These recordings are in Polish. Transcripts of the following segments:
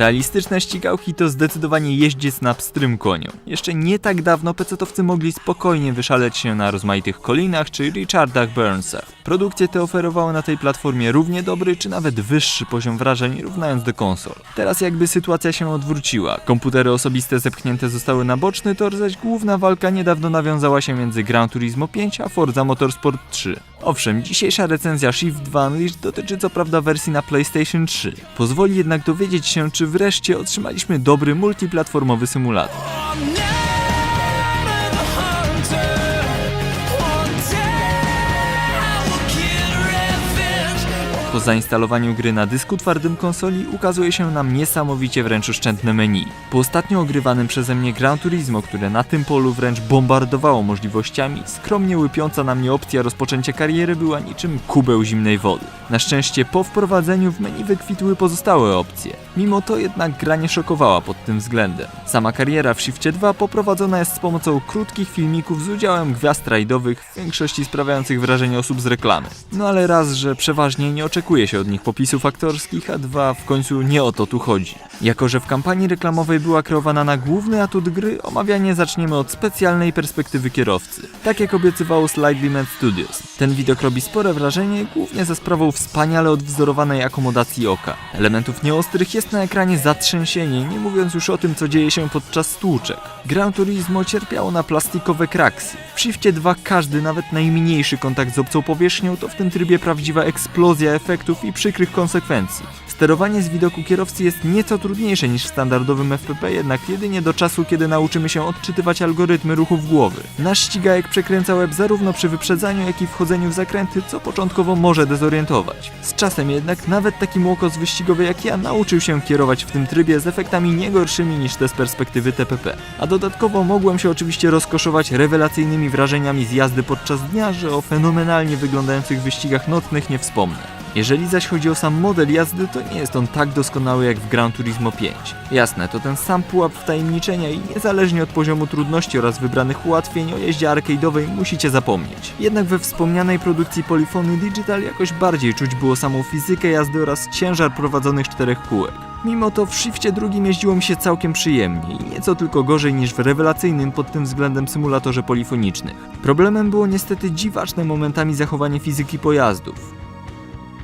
Realistyczne ścigałki to zdecydowanie jeździec na pstrym koniu. Jeszcze nie tak dawno pecetowcy mogli spokojnie wyszaleć się na rozmaitych Colinach czy Richardach Burnsach. Produkcje te oferowały na tej platformie równie dobry czy nawet wyższy poziom wrażeń równając do konsol. Teraz jakby sytuacja się odwróciła. Komputery osobiste zepchnięte zostały na boczny tor, zaś główna walka niedawno nawiązała się między Gran Turismo 5 a Forza Motorsport 3. Owszem, dzisiejsza recenzja Shift 2 Unleashed dotyczy co prawda wersji na PlayStation 3. Pozwoli jednak dowiedzieć się, czy wreszcie otrzymaliśmy dobry multiplatformowy symulator. Po zainstalowaniu gry na dysku twardym konsoli ukazuje się nam niesamowicie wręcz oszczędne menu. Po ostatnio ogrywanym przeze mnie Gran Turismo, które na tym polu wręcz bombardowało możliwościami, skromnie łypiąca na mnie opcja rozpoczęcia kariery była niczym kubeł zimnej wody. Na szczęście po wprowadzeniu w menu wykwitły pozostałe opcje. Mimo to jednak gra nie szokowała pod tym względem. Sama kariera w Shifcie 2 poprowadzona jest z pomocą krótkich filmików z udziałem gwiazd rajdowych, w większości sprawiających wrażenie osób z reklamy. No ale raz, że przeważnie nie oczekuje się od nich popisów aktorskich, a dwa, w końcu nie o to tu chodzi. Jako, że w kampanii reklamowej była kreowana na główny atut gry, omawianie zaczniemy od specjalnej perspektywy kierowcy. Tak jak obiecywało Slightly Mad Studios. Ten widok robi spore wrażenie, głównie za sprawą wspaniale odwzorowanej akomodacji oka. Elementów nieostrych jest na ekranie zatrzęsienie, nie mówiąc już o tym, co dzieje się podczas stłuczek. Gran Turismo cierpiało na plastikowe kraksy. W Shifcie 2 każdy, nawet najmniejszy kontakt z obcą powierzchnią to w tym trybie prawdziwa eksplozja efektów i przykrych konsekwencji. Sterowanie z widoku kierowcy jest nieco trudniejsze niż w standardowym FPP, jednak jedynie do czasu, kiedy nauczymy się odczytywać algorytmy ruchów głowy. Nasz ścigajek przekręca łeb zarówno przy wyprzedzaniu, jak i wchodzeniu w zakręty, co początkowo może dezorientować. Z czasem jednak nawet taki młokos wyścigowy jak ja nauczył się kierować w tym trybie z efektami nie gorszymi niż te z perspektywy TPP. A dodatkowo mogłem się oczywiście rozkoszować rewelacyjnymi wrażeniami z jazdy podczas dnia, że o fenomenalnie wyglądających wyścigach nocnych nie wspomnę. Jeżeli zaś chodzi o sam model jazdy, to nie jest on tak doskonały jak w Gran Turismo 5. Jasne, to ten sam pułap wtajemniczenia i niezależnie od poziomu trudności oraz wybranych ułatwień o jeździe arcade'owej musicie zapomnieć. Jednak we wspomnianej produkcji Polyphony Digital jakoś bardziej czuć było samą fizykę jazdy oraz ciężar prowadzonych czterech kółek. Mimo to w Shifcie drugim jeździło mi się całkiem przyjemnie i nieco tylko gorzej niż w rewelacyjnym pod tym względem symulatorze polifonicznych. Problemem było niestety dziwaczne momentami zachowanie fizyki pojazdów.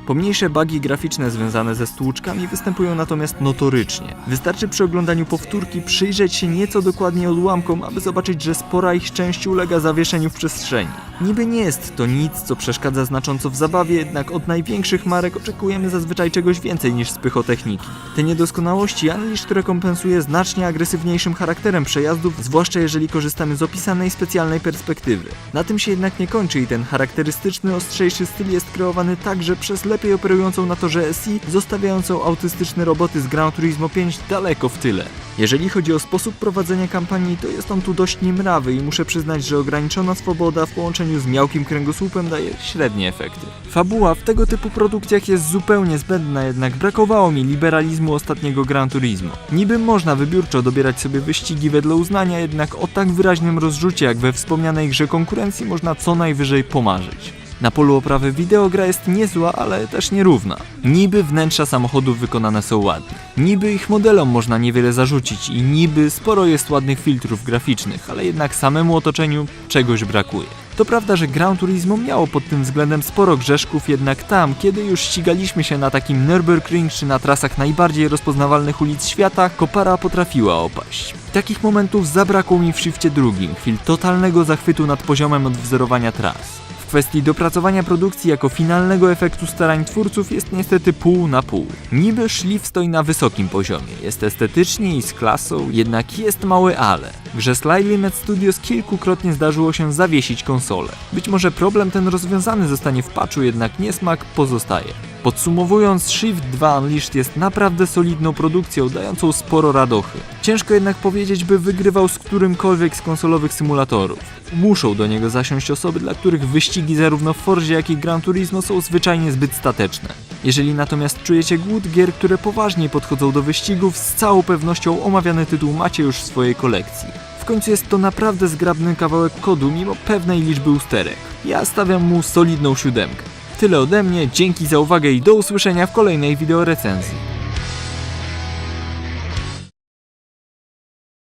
Pomniejsze bugi graficzne związane ze stłuczkami występują natomiast notorycznie. Wystarczy przy oglądaniu powtórki przyjrzeć się nieco dokładniej odłamkom, aby zobaczyć, że spora ich część ulega zawieszeniu w przestrzeni. Niby nie jest to nic, co przeszkadza znacząco w zabawie, jednak od największych marek oczekujemy zazwyczaj czegoś więcej niż spychotechniki. Te niedoskonałości Unleashed rekompensuje znacznie agresywniejszym charakterem przejazdów, zwłaszcza jeżeli korzystamy z opisanej specjalnej perspektywy. Na tym się jednak nie kończy i ten charakterystyczny, ostrzejszy styl jest kreowany także przez lepiej operującą na torze SI, zostawiającą autystyczne roboty z Gran Turismo 5 daleko w tyle. Jeżeli chodzi o sposób prowadzenia kampanii, to jest on tu dość niemrawy i muszę przyznać, że ograniczona swoboda w połączeniu z miałkim kręgosłupem daje średnie efekty. Fabuła w tego typu produkcjach jest zupełnie zbędna, jednak brakowało mi liberalizmu ostatniego Gran Turismo. Niby można wybiórczo dobierać sobie wyścigi wedle uznania, jednak o tak wyraźnym rozrzucie jak we wspomnianej grze konkurencji można co najwyżej pomarzyć. Na polu oprawy wideo gra jest niezła, ale też nierówna. Niby wnętrza samochodów wykonane są ładnie. Niby ich modelom można niewiele zarzucić i niby sporo jest ładnych filtrów graficznych, ale jednak samemu otoczeniu czegoś brakuje. To prawda, że Gran Turismo miało pod tym względem sporo grzeszków, jednak tam, kiedy już ścigaliśmy się na takim Nürburgring czy na trasach najbardziej rozpoznawalnych ulic świata, kopara potrafiła opaść. Takich momentów zabrakło mi w Shifcie drugim, chwil totalnego zachwytu nad poziomem odwzorowania tras. W kwestii dopracowania produkcji jako finalnego efektu starań twórców jest niestety pół na pół. Niby szlif stoi na wysokim poziomie, jest estetycznie i z klasą, jednak jest małe ale. Grze Slightly Mad Studios kilkukrotnie zdarzyło się zawiesić konsolę. Być może problem ten rozwiązany zostanie w patchu, jednak niesmak pozostaje. Podsumowując, Shift 2 Unleashed jest naprawdę solidną produkcją, dającą sporo radochy. Ciężko jednak powiedzieć, by wygrywał z którymkolwiek z konsolowych symulatorów. Muszą do niego zasiąść osoby, dla których wyścigi zarówno w Forzie, jak i Gran Turismo są zwyczajnie zbyt stateczne. Jeżeli natomiast czujecie głód gier, które poważnie podchodzą do wyścigów, z całą pewnością omawiany tytuł macie już w swojej kolekcji. W końcu jest to naprawdę zgrabny kawałek kodu, mimo pewnej liczby usterek. Ja stawiam mu solidną siódemkę. Tyle ode mnie, dzięki za uwagę i do usłyszenia w kolejnej wideo recenzji.